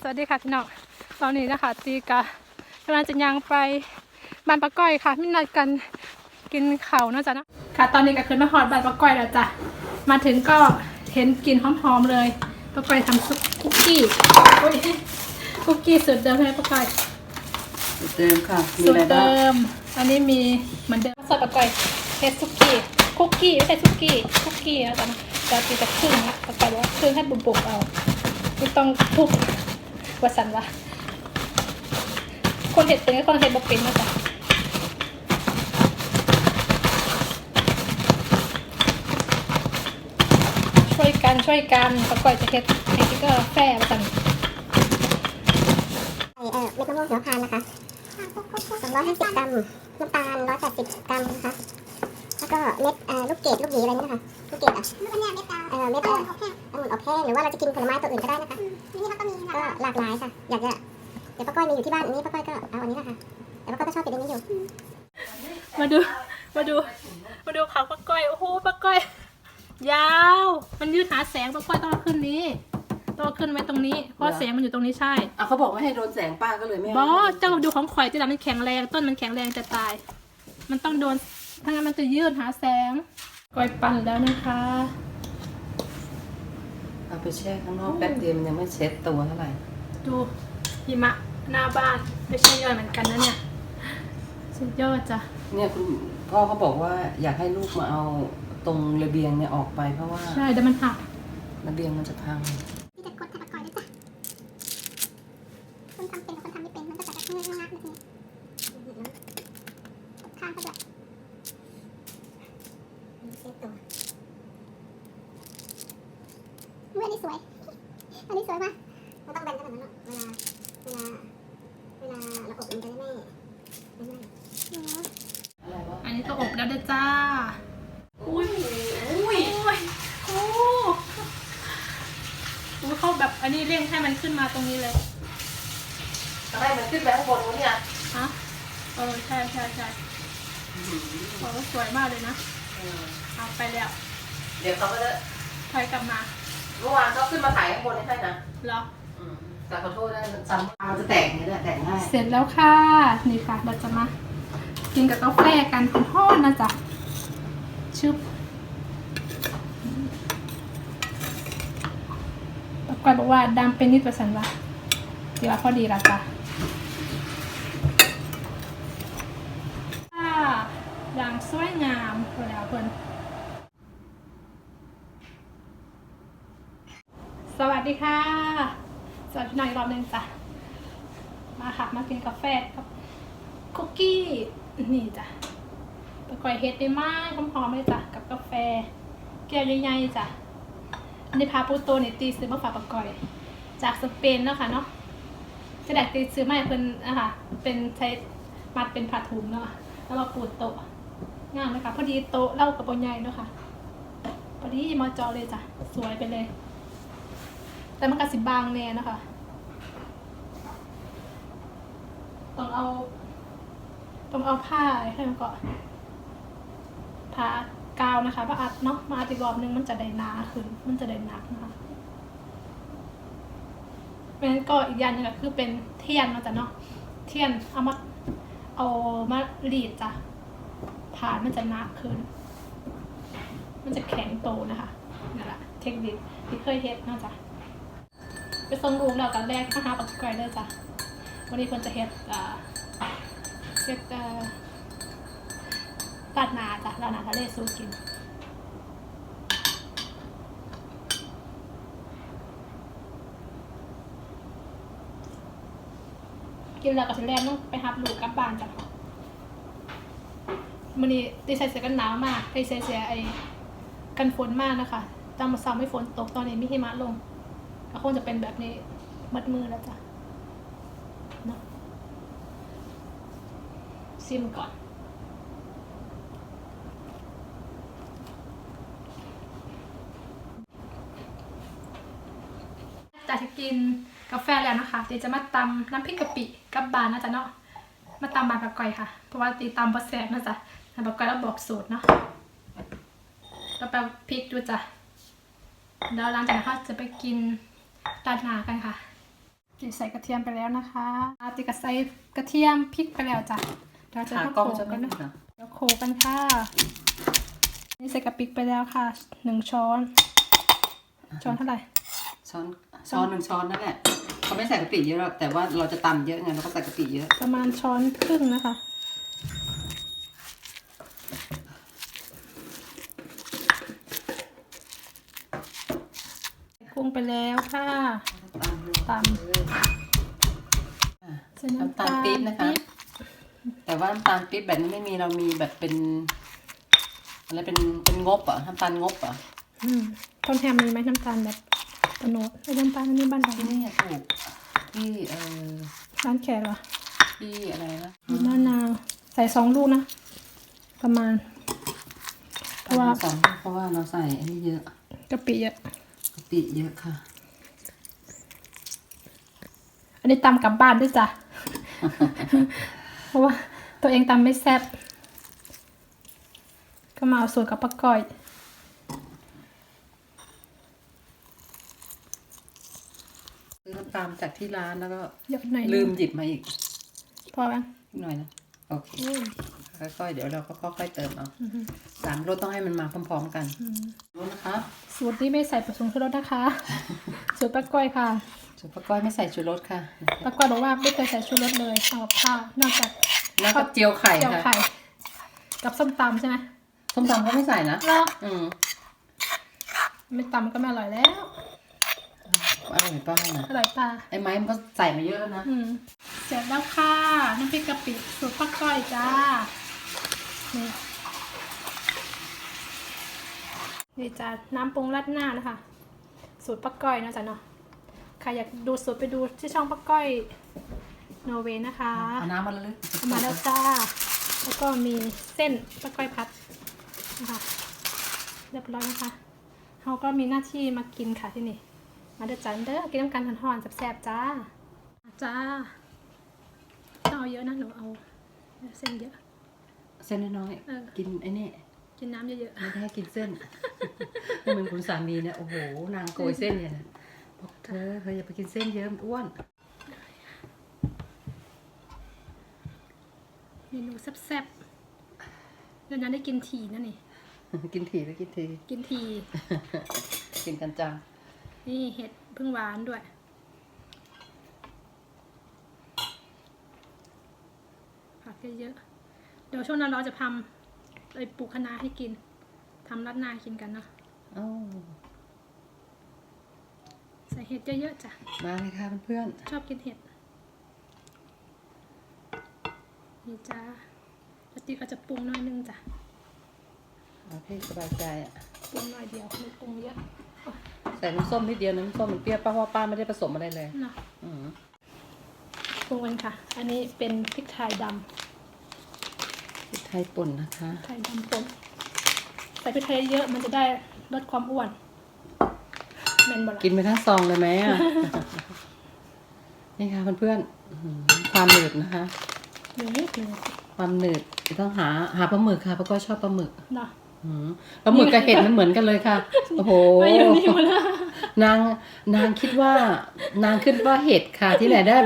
สวัสดีค่ะพี่น้องตอนนี้นะคะตีกะกำลังจะยังไปบ้านปะก้อยค่ะมินัดกันกินข้าวเนอะจ๊ะเนาะค่ะ ตอนนี้ก็ขึ้นมาหอดบ้านปะก้อยแล้วจ้ะมาถึงก็เห็นกลิ่นหอมๆเลยปะก้อยทำซุปคุกกี้โอ้ยคุกกี้สูตรเดิมเลยปะก้อยสูตรเดิมค่ะมีสูอะตไรรเดิบ้างมอันนี้มีเหมือนเดิมซอสปะก้อยเทสคุกกี้คุกกี้ไม่ใช่คุกกี้คุกกี้นะจ๊ะนะจะตีจะครึ่งนะปะก้อยบอกว่าครึ่งให้บุบๆเอาไม่ต้องทุบ วาสันวะคนเห็ดเป็นกับคนเห็ดบ่เป็นนะจ๊ะช่วยกันช่วยกันประกอบจะเห็ดไอ้ที่ก็แฝงกันใส่เอ่อเม็ดมะม่วงหิมพานต์นะคะ250กรัมน้ำตาล180กรัมนะคะ แล้วก็เม็ดเอ่อลูกเกดลูกหยีอะไรนี่นะคะ ลูกเกดอะลูกเนี่ยเม็ดเอ่อเม็ดเอ่อองุ่นอบแห้งหรือว่าเราจะกินผลไม้ตัวอื่นก็ได้นะคะนี่เขา ก็มีก็หลากหลายค่ะ อยากจะเดี๋ยวป้าก้อยมีอยู่ที่บ้านอันนี้ป้าก้อยก็เอาอันนี้นะคะแต่ป้าก้อยก็ชอบเก็บอันนี้อยู่ มาดู มาดู มาดูเขาปลาก้อยโอ้โหปลาก้อย ยาว มันยืดหาแสงปลาก้อยต้องเอาขึ้นนี้ต้องเอาขึ้นไว้ตรงนี้ เพราะแสงมันอยู่ตรงนี้ใช่ อะเขาบอกว่าให้โดนแสงป้าก็เลยไม่ให้บอสเจ้าดูของข่อยที่เรามันแข็งแรงต้นมันแข็งแรงจะตาย มันต้องโดนถ้างั้นมันจะยืดหาแสงก้อยปั่นแล้วนะคะ เอาไปแช่ข้างนอกแป๊บเดียวมันยังไม่เช็ดตัวเท่าไหร่ ดูหิมะหน้าบ้านไม่ใช่ย่อยเหมือนกันนะเนี่ยสุดยอดจ้ะเนี่ยคุณพ่อเขาบอกว่าอยากให้ลูกมาเอาตรงระเบียงเนี่ยออกไปเพราะว่าใช่แต่มันหักระเบียงมันจะพังนี่จะกดให้ป้าก้อยด้วยจ้ะคนทำเป็นกับคนทำไม่เป็นมันก็จะแบบงักๆแบบนี้ข้างเขาด้วยเซฟตัวเมื่ออั นนี้สวย อันนี้สวยมากมันต้องแบนขนาดนั้นเนอะเวลา เวลา เวลาเราอบมันจะได้ไม่ไม่ไหม้อืมอะไรวะอันนี้ก็อบแล้วเด้อจ้า อุ้ย อุ้ย อุ้ยโอ้โหเขาแบบอันนี้เร่งให้มันขึ้นมาตรงนี้เลยให้มันขึ้นไปข้างบนวะเนี่ย ฮะ เออ ใช่ใช่ใช่โอ้สวยมากเลยนะ เออเอาไปแล้ว เดี๋ยวเขาก็จะถอยกลับมา เมื่อวานเขาขึ้นมาถ่ายข้างบนให้ใช่นะเหรออืมแต่ขอโทษนะซ้ำมันจะแตกอย่างนี้แหละแตกง่าย เสร็จแล้วค่ะ นี่ค่ะ เราจะมา กินกับกาแฟกันคุณพ่อนะจ๊ะชึบปากกอยบอกว่าดำเป็นนิดประสันวะดีว่าพอดีละจ้ะค่ะอย่างสวยงามพอแล้วเพิ่น สวัสดีค่ะ สวัสดีหน่อยรอบหนึงจ้ะ มาค่ะ มากินกาแฟกับคุกกี้ นี่จ้ะปะกอยเฮ็ดได้มากหอมๆเลยจ้ะ กับกาแฟ แก้วใหญ่ๆจ้ะอันนี้พาปูโตนี่ตีซื้อมาฝากปะกอย จากสเปนเนาะค่ะเนาะจะได้ตีซื้อมาให้เพิ่นนะคะเป็นใช้มัดเป็นผ้าถุงเนาะ แล้วเราปูโต๊ะงามเลยค่ะ พอดีโต๊ะเล่ากับปนใหญ่เนาะค่ะพอดีมาจอเลยจ้ะ สวยไปเลย แต่มันก็สิบบางแน่นะคะ ต้องเอา ต้องเอาผ้าให้มันก่อนผ้ากาวนะคะผ้าอัดเนาะมาอัดอีกรอบนึงมันจะได้หนาขึ้น มันจะได้หนักนะคะเพราะฉะนั้นก็อีกอย่างหนึงก็คือเป็นเทียนมาจ้ะเนาะเทียนเอามาเอามารีดจ้ะผ่านมันจะหนักขึ้น มันจะแข็งโตนะคะนั่นแหละเทคนิคที่เคยเฮ็ดเนาะจ้ะ ไปส่งลูกแล้วกันแรกมาหาปักไก่เลยจ้ะวันนี้คนจะเฮ็ดอ่าเฮ็ดอ่าตัดหนาจ้ะตัดหนาทะเลสู้กินกินแล้วก็สิแลนต้องไปหับลูกกลับบ้านจ้ะมันนี้ตีใส่เสื้อกันหนาวมากไปใส่เสื้อไอ้กันฝนมากนะคะตามมาซ้ำไม่ฝนตกตอนนี้มีหิมะลง ก็คงจะเป็นแบบนี้มัดมือแล้วจ้ะเนาะซิมก่อน จากที่กินกาแฟแล้วนะคะเดี๋ยวจะมาตำน้ำพริกกะปิกับบานนะจ๊ะเนาะมาตำบานปากก่อยค่ะ เพราะว่าตีตำบะแสบนะจ๊ะแต่ปาก่อยเราบอกสูตรเนาะเราไปพริกดูจ้ะเดี๋ยวหลังจากนั้นเราจะไปกิน ตาดนากันค่ะจีใส่กระเทียมไปแล้วนะคะอาติกใส่กระเทียมพริกไปแล้วจ้ะเดี๋ยวจะขามากล้องโขลจะกไม่กันได้นะค่ะเดี๋ยวโขลกกันค่ะ นี่ใส่กระปิกไปแล้วค่ะหนึ่งช้อน ช้อนเท่าไหร่ ช้อนช้อนหนึ่งช้อนนั่นแหละเขาไม่ใส่กะปิเยอะหรอกแต่ว่าเราจะตำเยอะไงเราก็ใส่กะปิเยอะ ประมาณช้อนครึ่งนะคะ ไปแล้วค่ะตำใส่น้ำตาลปี๊บนะคะ แต่ว่าน้ำตาลปี๊บแบบนี้ไม่มีเรามีแบบเป็นอะไรเป็นเป็นงบอะน้ำตาลงบอะอืมต้นแฮมมีไหมน้ำตาลแบบตะโนดไอ้น้ำตาลอันนี้บ้านเราที่นี่อะถูกที่เออร้านแขกเหรอที่อะไรนะมีมะนาวใส่สองลูกนะ ประมาณเพราะว่าสองเพราะว่าเราใส่อันนี้เยอะกะปิเยอะ กะปิเยอะค่ะ อันนี้ตำกลับบ้านด้วยจ้ะ เพราะว่าตัวเองตำไม่แซ่บ ก็มาเอาสูตรกับป้าก้อยซื้อน้ำตาลจากที่ร้านแล้วก็ เยอะหน่อยนึงลืมหยิบมาอีก พอไหมนิดหน่อยนะ โอเคอืม ค่อยๆ เดี๋ยวเราก็ค่อยๆเติมเอาอืมสามรสต้องให้มันมาพร้อมๆกันอืมรู้นะคะสูตรนี้ไม่ใส่ผงชูรสนะคะ สูตรป้าก้อยค่ะสุปก้อยไม่ใส่ชูรสค่ะป้าก้อยบอกว่าไม่เคยใส่ชูรสเลยเอากับข้าวนอกจากแล้วก็เจียวไข่เจียวค่ะไข่กับส้มตำใช่ไหมส้มตำก็ไม่ใส่นะแล้วอืมไม่ตำก็ไม่อร่อยแล้วอร่อยป้านะอร่อยตาไอ้ไม้มันก็ใส่มาเยอะแล้วนะอืมเสร็จแล้วค่ะน้ำพริกกะปิสูตรป้าก้อยจ้า นี่นี่จ้าน้ำปรุงราดหน้านะคะ สูตรป้าก้อยนะจ๊ะเนาะใครอยากดูสูตรไปดูที่ช่องป้าก้อยโนเวนะคะเอาน้ำมาเลยเอามาแล้วจ้า แล้วก็มีเส้นป้าก้อยพัดนะคะเรียบร้อยนะคะเขาก็มีหน้าที่มากินค่ะที่นี่ มาเด้อจ้าเด้อกินน้ำกันหอนๆแซ่บๆจ้าจ้าต้องเอาเยอะนะหนูเอาเส้นเยอะ เส้นน้อยเออๆกินไอ้นี่กินน้ำเยอะไม่ได้ให้กินเส้นเหมือนคุณสามีเนี่ยโอ้โหนางโกยเส้นเนี่ยนะบอกเธอเธออย่าไปกินเส้นเยอะมันอ้วนๆ เมนูแซ่บๆเดี๋ยวนั้นได้กินทีนะนี่ กินทีแล้วกินทีกินที กินกันจังนี่เห็ดพึ่งหวานด้วย ผักเยอะๆ เดี๋ยวช่วงนั้นเราจะทำไปปลูกคะน้าให้กินทำรัดหน้ากินกันเนาะเอ้าใส่เห็ดเยอะๆจ้ะ มาเลยค่ะเพื่อนชอบกินเห็ด นี่จ้าปกติก็จะปรุงน้อยนึงจ้ะ ๆเอาให้สบายใจอะ ปรุงน้อยเดียวไม่ปรุงเยอะใส่น้ำส้มนิดเดียวน้ำส้มมันเปรี้ยวป้าเพราะว่าป้าไม่ได้ผสมอะไรเลย เนาะ อืมปรุงกันค่ะ อันนี้เป็นพริกไทยด พริกไทยป่นนะคะำไทยดำป่นใส่พริกไทยเยอะมันจะได้ลดความอ้วนแมนบอลกินไปทั้งซองเลยไหมอะ นี่ค่ะเพื่อนๆอื้อหือความหนืดนะคะหนึ่งนิดหนึ่งความหนืดต้องหาหาปลาหมึกค่ะเพราะก็ชอบปลาหมึกเนาะอืมปลาหมึกกับเห็ดมันเหมือนกันเลยค่ะ โอ้โหมาอยู่นี่หมดแล้วนางนางคิดว่า นางคิดว่าเห็ดค่ะ ที่ไหนได้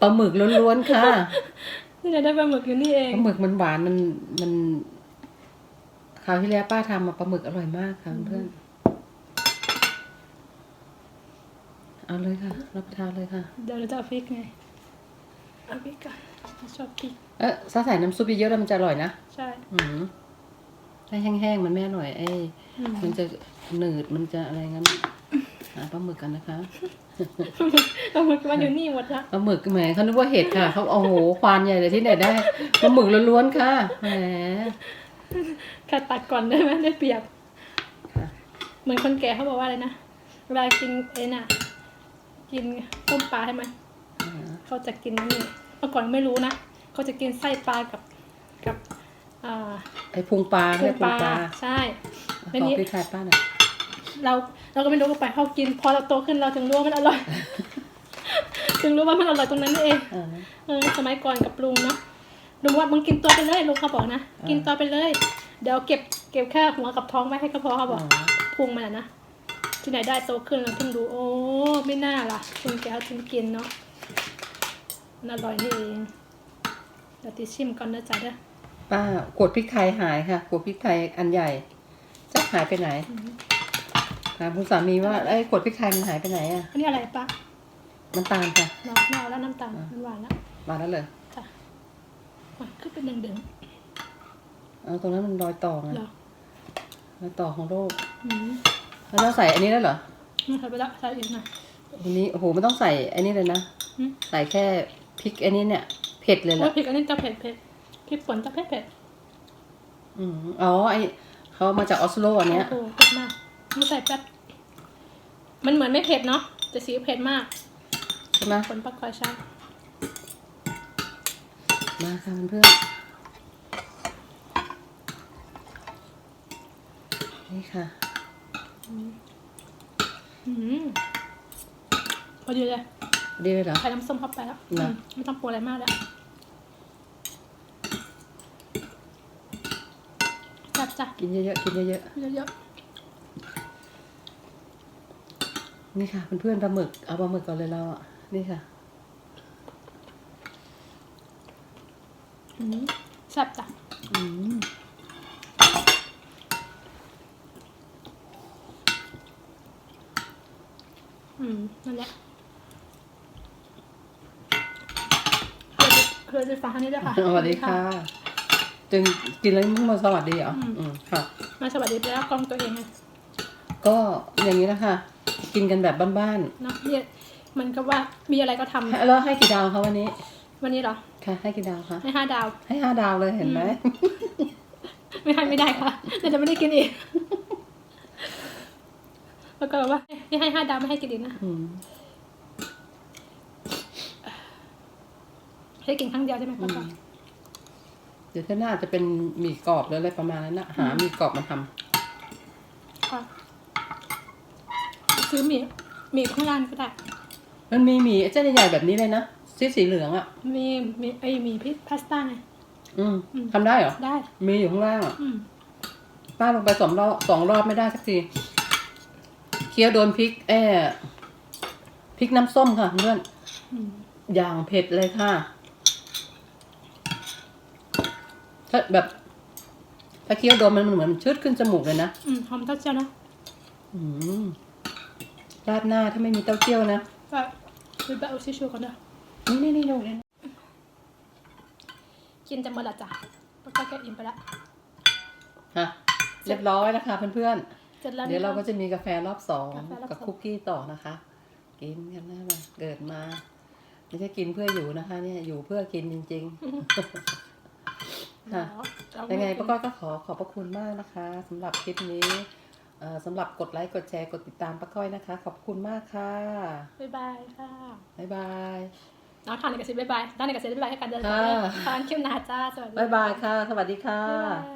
ปลาหมึกล้วนๆค่ะ นี่ไหนได้ปลาหมึกอยู่นี่เอปง ลาหมึกมันหวานมันมันคราวที่แล้วป้าทำมาปลาหมึกอร่อยมากค่ะเพื่อนเอาเลยค่ะ รับประทานเลยค่ะ เดี๋ยวเราจะเอาพริกไง เอาพริกก่อนชอบพริก เออถ้าใส่น้ำซุปเยอะๆแล้วมันจะอร่อยนะใช่อืมถ้าแห้งๆมันไม่อร่อยไอ้ อืมมันจะหนืดมันจะอะไรงั้น หาปลาหมึกกันนะคะปลาหมึกมันอยู่นี่หมดละปลาหมึกแหมเขานึกว่าเห็ดค่ะเขาโอ้โหควานใหญ่เลยที่ไหนได้ปลาหมึกล้วนๆค่ะแหมแค่ตัดก่อนได้ไหมได้เปรียบค่ะเหมือนคนแก่เขาบอกว่าอะไรนะเวลากินไอ้น่ะ กินต้มปลาใช่ไหมอ่าเขาจะกินนี่เมื่อก่อนไม่รู้นะเขาจะกินไส้ปลากับกับอ่าไอ้พุงปลาพุเรียงกปพุงลาปลาใช่ขแล้วอนี้พริกไทยป้าหน่อย เราเราก็ไม่รู้ว่าไปเขากิน พอเราโตขึ้นเราถึงรู้ว่ามันอร่อย ถึงรู้ว่ามันอร่อยตรงนั้นนี่เองอ่าเออสมัยก่อนกับลุงเนาะลุงว่ามึงกินตัวไปเลยลุงเขาบอกนะอ่ากิกินตัวไปเลย เดี๋ยวเก็บเก็บแค่หัวกับท้องไว้ให้ก็พอเขาบอกอ๋อพุงมันอะนะที่ไหนได้โตขึ้นเราเพิ่งดูโอ้ไม่น่าล่ะคุณแกถึงกินเนาะมันอร่อยนี่เองเดี๋ยวติชิมก่อนนะจ๊ะเด้อป้าขวดพริกไทยหายค่ะขวดพริกไทยอันใหญ่จะหายไปไหนอืม ถามคุณสามีว่าไอ้ยขวดพริกไทยมันหายไปไหนอะอันนี้อะไรปะน้ำตาลค่ะเนาะไม่เอาแล้วน้ำตาลอะมันหวานแล้วมาแล้วเลยจ้ะอะขึ้นเป็นเดึงเอาตรงนั้นมันรอยต่อไงๆเหรอรอยต่อของโรคอืมแล้วเราใส่อันนี้แล้วเหรอนี่ใส่ไปแล้วใส่อีกหน่อยอันนี้โอ้โหไม่ต้องใส่อันนี้เลยนะอืมใส่แค่พริกอันนี้เนี่ยเผ็ดเลยโอ้ล่ะยพริกอันนี้จะเผ็ดเผ็ดพริกป่นจะเผ็ดเผ็ดอืมอ๋อไอเขามาจากออสโลอันเนี้ยโอ้โหเผ็ดมาก นี่ใส่แป๊บ มันเหมือนไม่เผ็ดเนาะแต่สีเผ็ดมากใช่ไหมผลปลากรอยช่างมาค่ะเพื่อนๆนี่ค่ะอืมพอดีเลยดีเลยเหรอใส่น้ำส้มเข้าไปแล้วนะอืมไม่ต้องปรุงอะไรมากแล้วจัดจ้ะกินเยอะๆกินเยอะเยอะๆ นี่ค่ะเพื่อนๆปลาหมึกเอาปลาหมึกก่อนเลยเราอะ นี่ค่ะๆอืมแซ่บจ้ะอืมอืมนั่นแหละเคยไปฟังท่านนี้ด้วยค่ะ สวัสดีค่ะ จึงกินแล้วมึงมาสวัสดีเหรอ อืมอืมค่ะ มาสวัสดีไปแล้วกล้องตัวเองไง ก็อย่างนี้นะคะกินกันแบบบ้านเนาะเนี่ยมันก็ว่ามีอะไรก็ทำๆแล้วให้กี่ดาวคะวันนี้ วันนี้เหรอค่ะ ให้กี่ดาวคะ ให้ห้าดาว ให้ห้าดาวเลยเห็นไหม ไม่ให้ไม่ได้ค่ะเดี๋ยวจะไม่ได้กินอีก แล้วก็แบบว่าไม่ให้ห้าดาวไม่ให้กินอีกนะอืมให้กินครั้งเดียวใช่ไหมอืป้าม เดี๋ยวเท่าหน้าจะเป็นหมี่กรอบหรืออะไรประมาณนั้นนะหาหมี่กรอบมาทำก็ ซื้อหมี่หมี่ข้างล่างก็ได้ มันมีหมี่เจ้าใหญ่ๆแบบนี้เลยนะสีสีเหลืองอะ มีมีไอหมี่พริกพาสต้าไง อืมอืม ทำได้เหรอ ได้ มีอยู่ข้างล่างอะ อืมป้าลงไปสองรอบสองรอบไม่ได้สักทีเคี้ยวโดนพริกแอพริกน้ำส้มค่ะเพื่อน อืมอย่างเผ็ดเลยค่ะ ถ้าแบบ ถ้าเคี้ยวโดนมันเหมือนมันชืดขึ้นจมูกเลยนะ อืมหอมเต้าเจี้ยวนะอืม ราดหน้าถ้าไม่มีเต้าเจี้ยวนะก็ซื้อแบบเอาชิชูก่อนเด้อนี่นี่นี่ดูเลยกินจะหมดละจ้ะแล้วก็แกะอิ่มไปละฮะเรียบร้อยแล้วค่ะเพื่อนเสร็จแล้วๆเดี๋ยวเราก็จะมีกาแฟรอบสองกาแฟรอบสองกับคุกกี้ต่อนะคะ กินกันนะมาเกิดมาไม่ใช่กินเพื่ออยู่นะคะ เนี่ยอยู่เพื่อกินจริงๆค่ะเอายังไงป้าก้อยก็ขอขอบพระคุณมากนะคะสำหรับคลิปนี้เอ่อ สำหรับกดไลค์กดแชร์กดติดตามป้าก้อยนะคะ ขอบคุณมากค่ะบ๊ายบายค่ะบ๊ายบาย น้องทานในกระสิบบ๊ายบายด้านในกระสิบบ๊ายบายให้กันเดินค่ะ ทานคิวหนาจ้าสวัสดีบ๊ายบายค่ะ สวัสดีค่ะ บ๊ายบาย